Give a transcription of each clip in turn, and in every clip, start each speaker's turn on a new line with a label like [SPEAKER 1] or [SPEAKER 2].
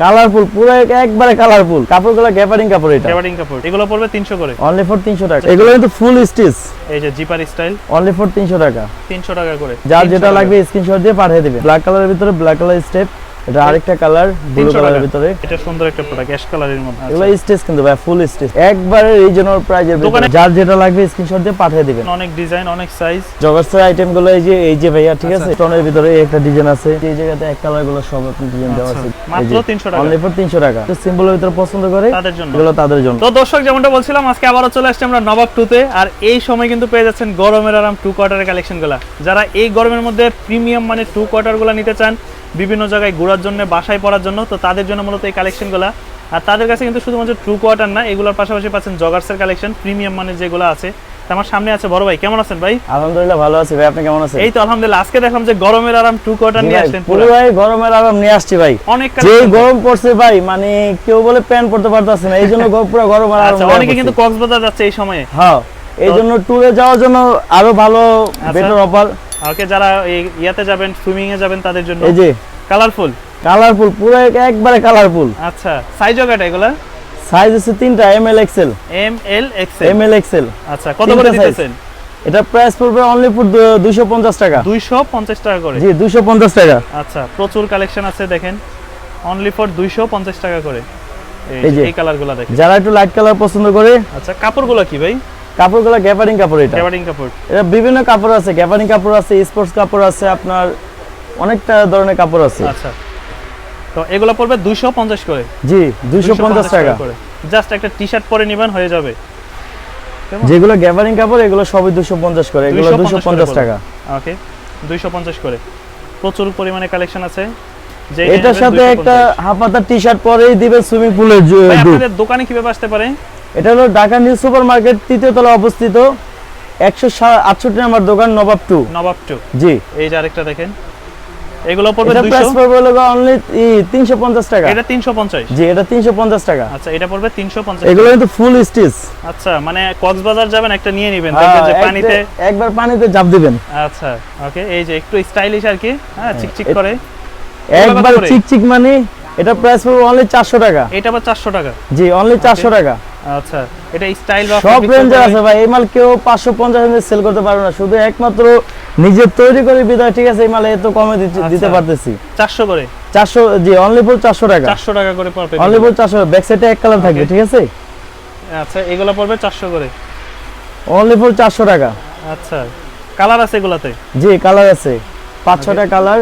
[SPEAKER 1] Colourful পুরো একবারে colourful কাপড়গুলো গ্যাপারিং কাপড় এটা।
[SPEAKER 2] গ্যাপারিং কাপড়। এগুলো পড়বে তিনশো করে।
[SPEAKER 1] অনলি ফর তিনশো টাকা। এগুলো কিন্তু ফুল স্টিচ
[SPEAKER 2] এই যে জিপার স্টাইল
[SPEAKER 1] অনলি ফর তিনশো টাকা।
[SPEAKER 2] তিনশো টাকা করে।
[SPEAKER 1] যার যেটা। লাগবে স্ক্রিনশট দিয়ে পাঠিয়ে দিবেন ব্ল্যাক কালারের ভিতরে ব্ল্যাক কালার স্টেপ এটা আরেকটা কালার ব্লু
[SPEAKER 2] 300
[SPEAKER 1] কালারের। ভিতরে।
[SPEAKER 2] এটা সুন্দর একটা প্রোডাক্ট অ্যাশ কালারের মধ্যে আছে।
[SPEAKER 1] এগুলো স্টেজ কিন্তু ভাই ফুল স্টেজ একবারে রিজনাল প্রাইজের ভিতরে। যার যেটা লাগবে স্ক্রিনশট দিয়ে পাঠিয়ে দিবেন।
[SPEAKER 2] অনেক ডিজাইন অনেক সাইজ
[SPEAKER 1] আইটেমগুলো এই যে এই যে ভাইয়া ঠিক আছে?
[SPEAKER 2] আচ্ছা।
[SPEAKER 1] স্টোনের ভিতরে একটা ডিজাইন আছে। এই জায়গাতে এক কালারগুলো সব ডিজাইন দেওয়া আছে।
[SPEAKER 2] আচ্ছা। মাত্র 300 টাকা।
[SPEAKER 1] অনলি ফর 300 টাকা। তো সিম্বলের ভিতরে পছন্দ করে
[SPEAKER 2] তাদের জন্য।
[SPEAKER 1] এগুলো তাদের জন্য।
[SPEAKER 2] তো দর্শক যেমনটা বলছিলাম আজকে আবারও চলে আসছে আমরা নবাব টুতে আর এই সময় কিন্তু পেয়ে যাচ্ছেন গরমের আরাম টু কোয়ার্টারের কালেকশনগুলো যারা এই গরমের মধ্যে প্রিমিয়াম মানে টু কোয়ার্টারগুলো নিতে চান বিভিন্ন জায়গায় ঘোরার জন্য বাসায় পড়ার জন্য তো তাদের জন্য মূলত এই কালেকশনগুলো আর তাদের কাছে কিন্তু শুধুমাত্র টু কোয়ার্টার না এগুলোর পাশাপাশি পাচ্ছেন জগার্সের কালেকশন প্রিমিয়াম মানে যেগুলো আছে। আমার সামনে আছে বড় ভাই কেমন আছেন ভাই?
[SPEAKER 1] আলহামদুলিল্লাহ ভালো আছি ভাই আপনি কেমন আছেন?
[SPEAKER 2] এই তো আলহামদুলিল্লাহ। আজকে দেখলাম যে গরমের আরাম টু কোয়ার্টার নিয়ে
[SPEAKER 1] ভাই,
[SPEAKER 2] আসলেন
[SPEAKER 1] পুরো। ভাই গরমের আরাম নিয়ে আসছি ভাই।
[SPEAKER 2] অনেক
[SPEAKER 1] যে গরম পড়ছে ভাই মানে কেউ বলে প্যান্ট পরতে পারতেছে না এই জন্য পুরো গরম আর আরাম
[SPEAKER 2] আচ্ছা অনেকে। কিন্তু কক্সবাজার যাচ্ছে এই সময়ে।
[SPEAKER 1] হ্যাঁ এই জন্য ট্যুরে যাওয়ার জন্য আরও ভালো
[SPEAKER 2] আচ্ছা।
[SPEAKER 1] বেটার অফার
[SPEAKER 2] ওকে যারা ইয়াতে যাবেন সুইমিং এ যাবেন তাদের জন্য।
[SPEAKER 1] এই যে
[SPEAKER 2] কালারফুল
[SPEAKER 1] কালারফুল পুরো একবারে কালারফুল
[SPEAKER 2] আচ্ছা সাইজ কাটা এগুলা?
[SPEAKER 1] সাইজ আছে তিনটা M L XL
[SPEAKER 2] M L XL
[SPEAKER 1] M L XL
[SPEAKER 2] আচ্ছা কত করে দিতেছেন?
[SPEAKER 1] এটা প্রাইস পড়বে অনলি ফর দুশো পঞ্চাশ টাকা।
[SPEAKER 2] দুইশো পঞ্চাশ টাকা করে?
[SPEAKER 1] জি দুশো পঞ্চাশ টাকা।
[SPEAKER 2] আচ্ছা প্রচুর কালেকশন আছে দেখেন। অনলি ফর দুইশো পঞ্চাশ টাকা করে। এই যে। এই কালারগুলো দেখেন।
[SPEAKER 1] যারা একটু লাইট কালার পছন্দ করে
[SPEAKER 2] আচ্ছা কাপড়গুলো কি ভাই?
[SPEAKER 1] কাপড়গুলো গ্যাপারিং কাপড় এটা।
[SPEAKER 2] গ্যাবার্ডিং কাপড়।
[SPEAKER 1] এটা বিভিন্ন কাপড় আছে গ্যাপারিং কাপড় আছে স্পোর্টস কাপড় আছে আপনার অনেকটা ধরনের কাপড় আছে।
[SPEAKER 2] আচ্ছা। তো এগুলো পড়বে দুইশো পঞ্চাশ করে।
[SPEAKER 1] জি দুশো পঞ্চাশ টাকা।
[SPEAKER 2] জাস্ট একটা টি শার্ট পরে নিবেন হয়ে যাবে।
[SPEAKER 1] যেগুলো কাপড় এগুলো সবই দুশো পঞ্চাশ করে এগুলো
[SPEAKER 2] 250
[SPEAKER 1] দুশো
[SPEAKER 2] করে
[SPEAKER 1] পঞ্চাশ
[SPEAKER 2] পড়বে।
[SPEAKER 1] টাকা।
[SPEAKER 2] ওকে দুইশো পঞ্চাশ করে। প্রচুর পরিমাণে কালেকশন আছে।
[SPEAKER 1] এটার সাথে একটা হাফ হাতা টি শার্ট পরেই দিবে সুইমিং পুলের
[SPEAKER 2] আপনাদের দোকানে কীভাবে আসতে পারে?
[SPEAKER 1] এটা হলো ঢাকা নিউ সুপার মার্কেট তৃতীয় তলা অবস্থিত। একশো আটষট্টি নাম্বার দোকান নবাব টু।
[SPEAKER 2] নবাব টু।
[SPEAKER 1] জি।
[SPEAKER 2] এই যে আরেকটা দেখেন। এগুলো পড়বে
[SPEAKER 1] এটা প্রাইস পড়বে হলো অনলি তিনশো পঞ্চাশ টাকা।
[SPEAKER 2] এটা তিনশো পঞ্চাশ?
[SPEAKER 1] জি এটা তিনশো পঞ্চাশ টাকা।
[SPEAKER 2] আচ্ছা এটা পড়বে তিনশো পঞ্চাশ
[SPEAKER 1] এগুলো কিন্তু ফুল স্টিচ
[SPEAKER 2] আচ্ছা মানে কক্সবাজার যাবেন একটা নিয়ে নেবেন দেখবেন যে পানিতে
[SPEAKER 1] একবার পানিতে জাপ দিবেন।
[SPEAKER 2] আচ্ছা ওকে এই যে একটু স্টাইলিশ আর কি হ্যাঁ চিকচিক
[SPEAKER 1] এ-
[SPEAKER 2] করে।
[SPEAKER 1] একবার? চিকচিক মানে এটা প্রাইস পড়বে অনলি চারশো টাকা।
[SPEAKER 2] এটা আবার চারশো টাকা?
[SPEAKER 1] জি অনলি চারশো টাকা।
[SPEAKER 2] আচ্ছা এটা স্টাইল বা
[SPEAKER 1] সব রেঞ্জের আছে ভাই এই মাল কেউ পাঁচশো পঞ্চাশ সেল করতে পারবে না। শুধু একমাত্র নিজের তৈরি করে বিদায় ঠিক আছে এই মাল এত কমে দিতে-
[SPEAKER 2] আচ্ছা।
[SPEAKER 1] পারতেছি।
[SPEAKER 2] চারশো করে?
[SPEAKER 1] চারশো জি অনলি ফর চারশো টাকা।
[SPEAKER 2] চারশো টাকা করে পড়বে
[SPEAKER 1] অনলি ফর চারশো ব্যাক সাইডে এক কালার থাকবে ঠিক আছে?
[SPEAKER 2] আচ্ছা এগুলো পড়বে চারশো করে।
[SPEAKER 1] অনলি ফর চারশো টাকা।
[SPEAKER 2] আচ্ছা। কালার আছে এগুলাতে?
[SPEAKER 1] জি কালার আছে। পাঁচ ছটা কালার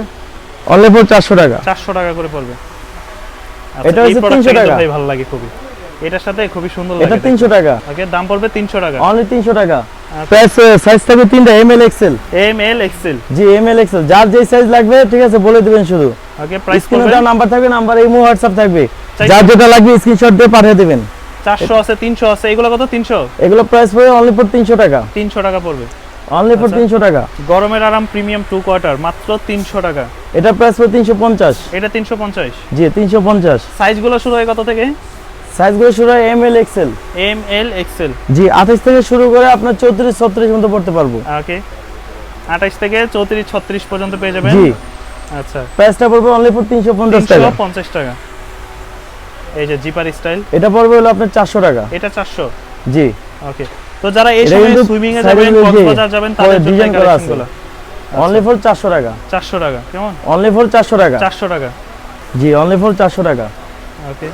[SPEAKER 1] অনলি ফর চারশো টাকা।
[SPEAKER 2] চারশো টাকা করে পড়বে। আচ্ছা,
[SPEAKER 1] এটা হচ্ছে
[SPEAKER 2] product
[SPEAKER 1] 300 টাকা।
[SPEAKER 2] ভাই ভালো লাগে খুবই। এটার সাথে খুবই সুন্দর
[SPEAKER 1] এটা
[SPEAKER 2] লাগে
[SPEAKER 1] তিনশো টাকা।
[SPEAKER 2] ওকে দাম পড়বে তিনশো টাকা।
[SPEAKER 1] অনলি তিনশো টাকা।
[SPEAKER 2] আচ্ছা।
[SPEAKER 1] প্রাইস সাইজ থাকবে তিনটা M L XL
[SPEAKER 2] M L XL
[SPEAKER 1] জি এম এল এক্সেল যার যে সাইজ লাগবে ঠিক আছে বলে দিবেন শুধু।
[SPEAKER 2] ওকে প্রাইস পড়বে
[SPEAKER 1] নাম্বার থাকবে নাম্বার ইমো হোয়াটসঅ্যাপ থাকবে। যার যেটা লাগবে স্ক্রিনশট দিয়ে পাঠিয়ে দিবেন।
[SPEAKER 2] চারশো আছে তিনশো আছে এগুলো কত তিনশো?
[SPEAKER 1] এগুলো প্রাইস পড়বে অনলি ফর তিনশো টাকা।
[SPEAKER 2] তিনশো টাকা পড়বে।
[SPEAKER 1] অনলি ফর
[SPEAKER 2] আচ্ছা।
[SPEAKER 1] তিনশো টাকা।
[SPEAKER 2] গরমের আরাম প্রিমিয়াম টু কোয়ার্টার মাত্র তিনশো টাকা।
[SPEAKER 1] এটা প্রাইস পড়বে তিনশো পঞ্চাশ।
[SPEAKER 2] এটা তিনশো পঞ্চাশ।
[SPEAKER 1] জি তিনশো পঞ্চাশ।
[SPEAKER 2] সাইজগুলো শুরু হয় কত থেকে?
[SPEAKER 1] সাইজগুলো শুরু হয় M L XL
[SPEAKER 2] M L XL
[SPEAKER 1] জি আঠাশ থেকে শুরু করে আপনার চৌত্রিশ ছত্রিশ মতো পড়তে পারব।
[SPEAKER 2] ওকে আঠাশ থেকে চৌত্রিশ ছত্রিশ পর্যন্ত পেয়ে যাবেন?
[SPEAKER 1] জি।
[SPEAKER 2] আচ্ছা।
[SPEAKER 1] প্রাইসটা পড়বে অনলি ফর তিনশো পঞ্চাশ
[SPEAKER 2] তিনশো
[SPEAKER 1] টাকা
[SPEAKER 2] পঞ্চাশ টাকা। এই যে জিপার স্টাইল
[SPEAKER 1] এটা পড়বে হলো আপনার চারশো টাকা।
[SPEAKER 2] এটা চারশো?
[SPEAKER 1] জি।
[SPEAKER 2] ওকে তো যারা এই সময় সুইমিং এ যাবেন কক্সবাজার যাবেন তাদের জন্য
[SPEAKER 1] করা আছে।
[SPEAKER 2] কালেকশনগুলো
[SPEAKER 1] অনলি ফর চারশো টাকা।
[SPEAKER 2] চারশো টাকা। কেমন?
[SPEAKER 1] অনলি ফর চারশো টাকা।
[SPEAKER 2] চারশো টাকা।
[SPEAKER 1] জি অনলি ফর চারশো টাকা।
[SPEAKER 2] ওকে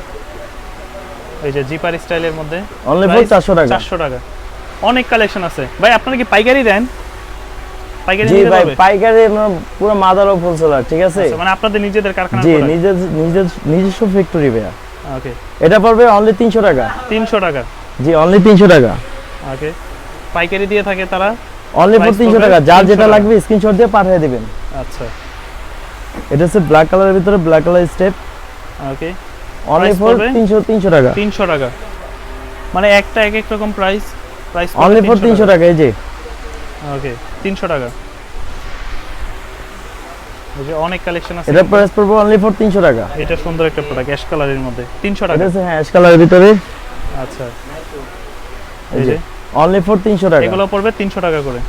[SPEAKER 2] এই যে জিপার স্টাইলের মধ্যে
[SPEAKER 1] অনলি ফর
[SPEAKER 2] Price
[SPEAKER 1] চারশো টাকা।
[SPEAKER 2] চারশো টাকা। অনেক কালেকশন আছে। ভাই আপনারা কি পাইকারি দেন? পাইকারি
[SPEAKER 1] জি ভাই পাইকারি পুরো মাদার ও হোলসেলার ঠিক আছে?
[SPEAKER 2] আচ্ছা, মানে আপনাদের নিজেদের কারখানা
[SPEAKER 1] জি নিজের নিজের নিজস্ব ফ্যাক্টরি ভাইয়া।
[SPEAKER 2] ওকে
[SPEAKER 1] এটা পড়বে অনলি তিনশো টাকা।
[SPEAKER 2] তিনশো টাকা?
[SPEAKER 1] জি অনলি তিনশো টাকা।
[SPEAKER 2] ওকে পাইকারি দিয়ে থাকে তারা?
[SPEAKER 1] অনলি ফর
[SPEAKER 2] Price
[SPEAKER 1] তিনশো
[SPEAKER 2] পড়বে
[SPEAKER 1] টাকা। যার যেটা। লাগবে স্ক্রিনশট দিয়ে পাঠিয়ে দিবেন।
[SPEAKER 2] আচ্ছা।
[SPEAKER 1] এটা হচ্ছে ব্ল্যাক কালারের ভিতরে black colour step
[SPEAKER 2] okay
[SPEAKER 1] only for
[SPEAKER 2] পড়বে?
[SPEAKER 1] তিনশো তিনশো টাকা।
[SPEAKER 2] তিনশো টাকা। মানে একটা এক এক রকম প্রাইস প্রাইস
[SPEAKER 1] অনলি ফর তিনশো টাকা। এই যে।
[SPEAKER 2] ওকে তিনশো টাকা। এই যে অনেক কালেকশন আছে।
[SPEAKER 1] এটা প্রাইস পড়বে অনলি ফর তিনশো টাকা।
[SPEAKER 2] এটা সুন্দর একটা প্রোডাক্ট অ্যাশ কালারের মধ্যে। তিনশো
[SPEAKER 1] এটা
[SPEAKER 2] টাকা।
[SPEAKER 1] হচ্ছে হ্যাঁ অ্যাশ কালারের ভিতরে।
[SPEAKER 2] আচ্ছা।
[SPEAKER 1] এই যে অনলি ফর তিনশো টাকা।
[SPEAKER 2] এগুলো পড়বে তিনশো টাকা করে।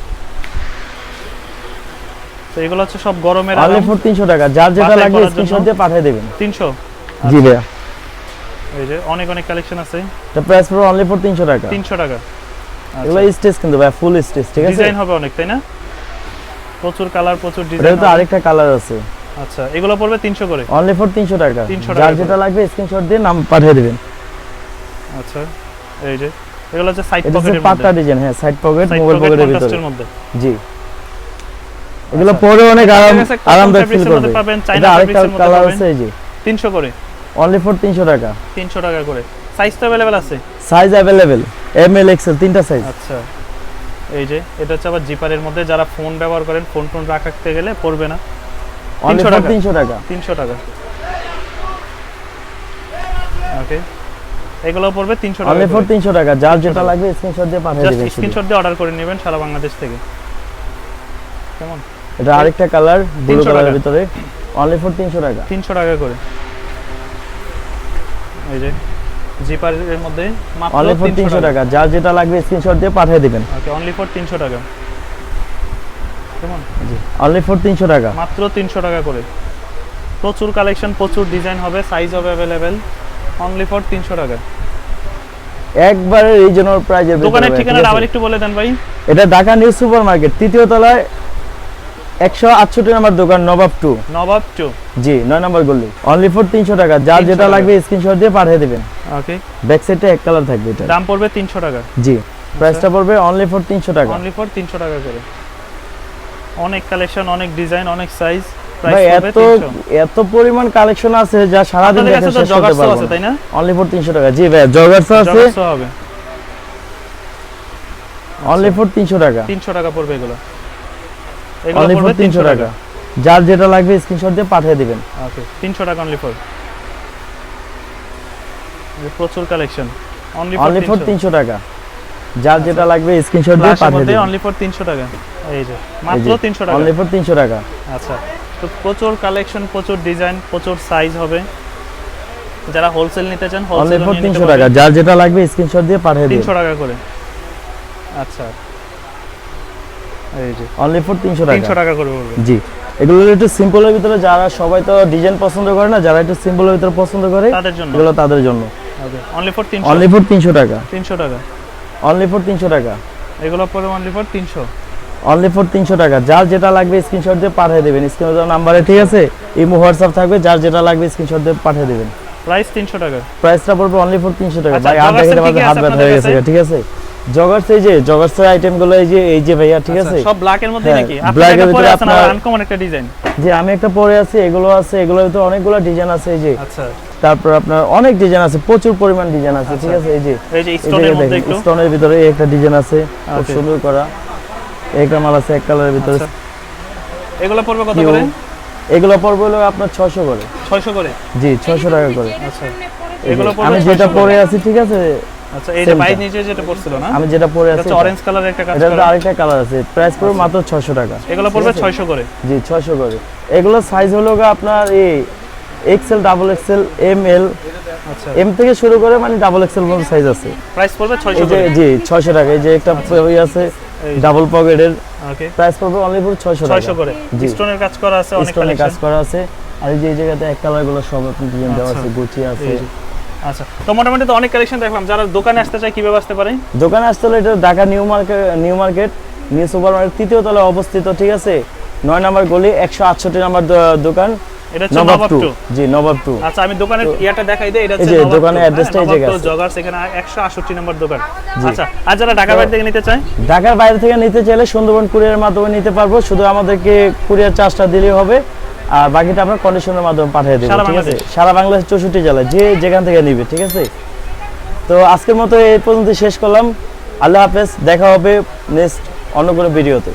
[SPEAKER 2] তো এগুলো হচ্ছে সব গরমের
[SPEAKER 1] অনলি ফর তিনশো টাকা। যার যেটা লাগবে স্ক্রিনশট দিয়ে পাঠিয়ে দিবেন।
[SPEAKER 2] তিনশো।
[SPEAKER 1] জি ভাইয়া।
[SPEAKER 2] এই যে অনেক অনেক কালেকশন আছে।
[SPEAKER 1] এটা প্রাইস পড়বে অনলি ফর তিনশো টাকা।
[SPEAKER 2] তিনশো টাকা।
[SPEAKER 1] এগুলো স্টেজ কিন্তু ভাইয়া ফুল স্টেজ ঠিক আছে?
[SPEAKER 2] ডিজাইন হবে অনেক তাই না? প্রচুর কালার প্রচুর
[SPEAKER 1] এটা
[SPEAKER 2] ডিজাইন
[SPEAKER 1] তো আরেকটা কালার আছে।
[SPEAKER 2] আচ্ছা এগুলো পড়বে তিনশো করে?
[SPEAKER 1] অনলি ফর তিনশো টাকা।
[SPEAKER 2] 300 টাকা
[SPEAKER 1] যার যেটা লাগবে স্ক্রিনশট দিয়ে নাম পাঠিয়ে দিবেন।
[SPEAKER 2] আচ্ছা এই যে এগুলো হচ্ছে সাইড পকেটের মধ্যে।
[SPEAKER 1] ডিজাইন হ্যাঁ সাইড পকেট মোবাইল পকেটের ভিতরে। জি। এগুলো
[SPEAKER 2] আচ্ছা।
[SPEAKER 1] পরে অনেক আরাম আরামদায়ক ফিল করবে। এটা আরেকটা কালার আছে এই যে।
[SPEAKER 2] তিনশো করে।
[SPEAKER 1] অনলি ফর তিনশো টাকা।
[SPEAKER 2] তিনশো টাকা করে। সাইজ তো অ্যাভেলেবেল আছে
[SPEAKER 1] size available M L XL তিনটা সাইজ
[SPEAKER 2] আচ্ছা। এই যে এটা হচ্ছে আবার জিপারের মধ্যে যারা ফোন ব্যবহার করেন ফোন টোন রাখতে গেলে পড়বে না। 300 টাকা।
[SPEAKER 1] তিনশো টাকা।
[SPEAKER 2] তিনশো টাকা। ওকে এগুলো পড়বে তিনশো টাকা
[SPEAKER 1] অনলি ফর
[SPEAKER 2] করে।
[SPEAKER 1] তিনশো টাকা। যার যেটা। লাগবে স্ক্রিনশট দিয়ে পাঠিয়ে
[SPEAKER 2] জাস্ট
[SPEAKER 1] দিবেন শুধু।
[SPEAKER 2] স্ক্রিনশট দিয়ে অর্ডার করে নেবেন সারা বাংলাদেশ থেকে। কেমন?
[SPEAKER 1] এটা আরেকটা কালার ব্লু
[SPEAKER 2] 300
[SPEAKER 1] কালারের ভিতরে। অনলি ফর তিনশো টাকা।
[SPEAKER 2] তিনশো টাকা করে। এই যে জিপারের মধ্যে মাত্র
[SPEAKER 1] অনলি ফর
[SPEAKER 2] তিনশো
[SPEAKER 1] তিনশো
[SPEAKER 2] টাকা।
[SPEAKER 1] টাকা। যার যেটা লাগবে স্ক্রিনশট দিয়ে পাঠিয়ে দিবেন।
[SPEAKER 2] ওকে অনলি ফর তিনশো টাকা। কেমন?
[SPEAKER 1] অনলি ফর তিনশো টাকা।
[SPEAKER 2] মাত্র তিনশো টাকা করে। প্রচুর কালেকশন প্রচুর ডিজাইন হবে সাইজ হবে অ্যাভেলেবেল অনলি ফর তিনশো টাকা।
[SPEAKER 1] একবারে রিজনাল প্রাইজের
[SPEAKER 2] দোকানের ঠিকানাটা আবার একটু বলে দেন ভাই।
[SPEAKER 1] এটা ঢাকা নিউ সুপার মার্কেট তৃতীয় তলায় একশো আটষট্টি নম্বর দোকান নবাব টু।
[SPEAKER 2] নবাব টু।
[SPEAKER 1] জি নয় নম্বর গল্লি অনলি ফর তিনশো টাকা। যার যেটা লাগবে স্ক্রিনশট দিয়ে পাঠিয়ে দিবেন।
[SPEAKER 2] ওকে
[SPEAKER 1] ব্যাক সাইডে এক কালার থাকবে এটা
[SPEAKER 2] দাম পড়বে তিনশো টাকা।
[SPEAKER 1] জি। প্রাইসটা পড়বে অনলি ফর তিনশো টাকা।
[SPEAKER 2] অনলি ফর তিনশো টাকা করে। অনেক কালেকশন অনেক ডিজাইন অনেক সাইজ
[SPEAKER 1] ভাই এত এত পরিমাণ কালেকশন আছে যা সারাদিন
[SPEAKER 2] আপনাদের
[SPEAKER 1] দেখে শেষ করতে পারব
[SPEAKER 2] আছে তাই না?
[SPEAKER 1] অনলি ফর তিনশো টাকা। জি ভাই জগার্স আছে। অনলি ফর তিনশো টাকা।
[SPEAKER 2] তিনশো টাকা পড়বে এগুলো।
[SPEAKER 1] অনলি ফর তিনশো টাকা। যার যেটা লাগবে স্ক্রিনশট দিয়ে পাঠিয়ে দিবেন।
[SPEAKER 2] ওকে তিনশো টাকা অনলি ফর প্রচুর collection only
[SPEAKER 1] only for
[SPEAKER 2] for
[SPEAKER 1] তিনশো। টাকা। যার যেটা লাগবে স্ক্রিনশট দিয়ে পাঠিয়ে দিবেন।
[SPEAKER 2] অনলি ফর তিনশো টাকা। এই যে মাত্র তিনশো টাকা।
[SPEAKER 1] অনলি ফর তিনশো টাকা।
[SPEAKER 2] আচ্ছা তো প্রচুর কালেকশন প্রচুর ডিজাইন প্রচুর সাইজ হবে। যারা হোলসেল নিতে চান
[SPEAKER 1] অনলি
[SPEAKER 2] হোলসেল
[SPEAKER 1] ফর তিনশো টাকা। যার যেটা লাগবে স্ক্রিনশট দিয়ে পাঠিয়ে দিন
[SPEAKER 2] তিনশো টাকা করে। আচ্ছা। যে
[SPEAKER 1] অনলি ফর তিনশো
[SPEAKER 2] তিনশো
[SPEAKER 1] টাকা।
[SPEAKER 2] টাকা করে
[SPEAKER 1] জি। এগুলো একটু সিম্পলের ভিতরে যারা সবাই তো ডিজাইন পছন্দ করে না যারা একটু সিম্পলের ভিতরে পছন্দ করে
[SPEAKER 2] তাদের জন্য।
[SPEAKER 1] এগুলো তাদের জন্য।
[SPEAKER 2] অনলি ফর তিনশো?
[SPEAKER 1] অনলি ফর তিনশো টাকা।
[SPEAKER 2] তিনশো টাকা।
[SPEAKER 1] অনলি ফর তিনশো টাকা।
[SPEAKER 2] এগুলো পড়বে অনলি ফর তিনশো?
[SPEAKER 1] অনলি ফর তিনশো টাকা। যার যেটা লাগবে স্ক্রিনশট দিয়ে পাঠিয়ে দেবেন। স্ক্রিনে দেওয়া নাম্বারে ঠিক আছে? ইমো হোয়াটসঅ্যাপ থাকবে। যার যেটা লাগবে স্ক্রিনশট দিয়ে পাঠিয়ে দেবেন।
[SPEAKER 2] প্রাইস তিনশো টাকা।
[SPEAKER 1] প্রাইসটা পড়বে অনলি ফর তিনশো টাকা।
[SPEAKER 2] আচ্ছা,
[SPEAKER 1] ভাই আর দেখে হাত ব্যথা হয়ে গেছে ঠিক আছে? জগার্স এই যে জগার্সের আইটেমগুলো এই যে এই যে ভাইয়া ঠিক
[SPEAKER 2] আচ্ছা,
[SPEAKER 1] আছে?
[SPEAKER 2] সব ব্ল্যাক এর মধ্যে
[SPEAKER 1] হ্যাঁ,
[SPEAKER 2] নাকি?
[SPEAKER 1] black এর
[SPEAKER 2] আপনার পরে
[SPEAKER 1] ভিতরে আপনার-
[SPEAKER 2] আনকমন একটা ডিজাইন
[SPEAKER 1] যে আমি একটা পরে আছি এগুলো আছে এগুলোর ভিতরে অনেকগুলো ডিজাইন আছে এই যে।
[SPEAKER 2] আচ্ছা।
[SPEAKER 1] তারপর আপনার অনেক ডিজাইন আছে প্রচুর পরিমাণ ডিজাইন আছে ঠিক
[SPEAKER 2] আচ্ছা।
[SPEAKER 1] আছে এই যে।
[SPEAKER 2] এই যে স্টোনের মধ্যে একটু।
[SPEAKER 1] স্টোনের ভিতরে এই একটা ডিজাইন আছে খুব সুন্দর করা। একটা মাল আছে এক কালারের ভিতরে।
[SPEAKER 2] আচ্ছা। এগুলো পড়বে কত করে?
[SPEAKER 1] এগুলো পড়বে হলো আপনার ছয়শো করে।
[SPEAKER 2] ছয়শো করে?
[SPEAKER 1] জি ছয়শো টাকা করে।
[SPEAKER 2] আচ্ছা। এগুলো
[SPEAKER 1] আমি যেটা পরে আছি ঠিক আছে
[SPEAKER 2] আচ্ছা এই যে
[SPEAKER 1] Same
[SPEAKER 2] নিচে যেটা পড়ছিল না
[SPEAKER 1] আমি যেটা পরে
[SPEAKER 2] এটা অরেঞ্জ কালারের একটা কাজ
[SPEAKER 1] এটা আরেকটা কালার আছে। প্রাইস পড়বে মাত্র ছয়শো টাকা।
[SPEAKER 2] এগুলো পড়বে
[SPEAKER 1] আছে?
[SPEAKER 2] ছয়শো করে?
[SPEAKER 1] জি ছয়শো করে। এগুলো সাইজ হলো আপনার এই XL double XL M L
[SPEAKER 2] আচ্ছা।
[SPEAKER 1] এম থেকে শুরু করে মানে ডাবল এক্সেল পর্যন্ত সাইজ আছে।
[SPEAKER 2] প্রাইস পড়বে ছয়শো
[SPEAKER 1] এই যে
[SPEAKER 2] করে?
[SPEAKER 1] জি ছয়শো টাকা। এই যে একটা ওই আছে ডাবল পকেটের
[SPEAKER 2] ওকে
[SPEAKER 1] প্রাইস পড়বে অনলি ফর টাকা।
[SPEAKER 2] ছয়শো করে। স্টোনের কাজ করা আছে অনেক
[SPEAKER 1] স্টোনে কাজ করা আছে। আর এই যে এই জায়গাতে এক কালারগুলো সব আপনি ডিজাইন দেওয়া
[SPEAKER 2] আচ্ছা।
[SPEAKER 1] আছে গুচি আছে।
[SPEAKER 2] আচ্ছা তো মোটামুটি তো অনেক কালেকশন দেখলাম। যারা দোকানে আসতে চায় কীভাবে আসতে পারে?
[SPEAKER 1] দোকানে আসতে হলে এটা Dhaka new market new market new super market তৃতীয় তলায় অবস্থিত ঠিক আছে? নয় নম্বর গলি একশো আটষট্টি নম্বর দোকান
[SPEAKER 2] এটা হচ্ছে
[SPEAKER 1] নবাব
[SPEAKER 2] নবাব
[SPEAKER 1] টু।
[SPEAKER 2] টু।
[SPEAKER 1] জি নবাব টু।
[SPEAKER 2] আচ্ছা আমি দোকানের ইয়াটা দেখাই দিই এটা হচ্ছে
[SPEAKER 1] দোকানের
[SPEAKER 2] টু, হ্যাঁ,
[SPEAKER 1] এই জায়গায়
[SPEAKER 2] জগার্স এখানে একশো আটষট্টি নম্বর দোকান। আচ্ছা আর যারা ঢাকা বাইরে থেকে নিতে চায়?
[SPEAKER 1] ঢাকার বাইরে থেকে নিতে চাইলে সুন্দরবন কুরিয়ারের মাধ্যমে নিতে পারব। শুধু আমাদেরকে কুরিয়ার চার্জটা দিলেই হবে। আর বাকিটা আমরা কন্ডিশনের মাধ্যমে পাঠিয়ে দেবো ঠিক আছে? সারা বাংলাদেশ চৌষট্টি জেলায় যে যেখান থেকে নিবে ঠিক আছে? তো আজকের মতো এই পর্যন্ত শেষ করলাম। আল্লাহ হাফেজ দেখা হবে নেক্সট অন্য কোনো ভিডিওতে